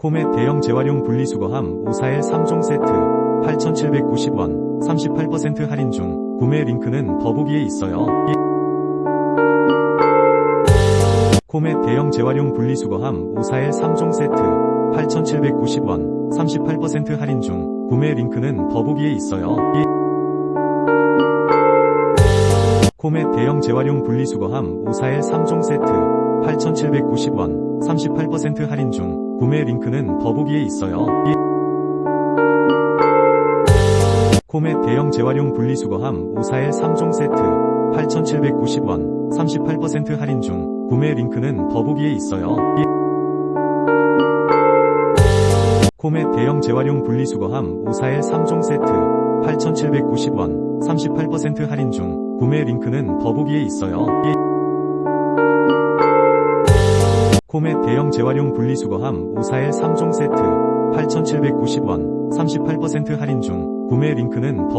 코멧 대형 재활용 분리수거함 541 3종 세트 8,790원 38% 할인 중 구매 링크는 더보기에 있어요. 코멧 대형 재활용 분리수거함 541 3종 세트 8,790원 38% 할인 중 구매 링크는 더보기에 있어요. 코멧 대형 재활용 분리수거함 541 3종 세트 8,790원 38% 할인 중 구매 링크는 더보기에 있어요. 코멧 대형 재활용 분리수거함 541 3종 세트 8,790원 38% 할인 중 구매 링크는 더보기에 있어요. 코멧 대형 재활용 분리수거함 541 3종 세트 8,790원 38% 할인 중 구매 링크는 더보기에 있어요. 코멧 대형 재활용 분리수거함 541 3종 세트 8,790원 38% 할인 중 구매 링크는 더보기에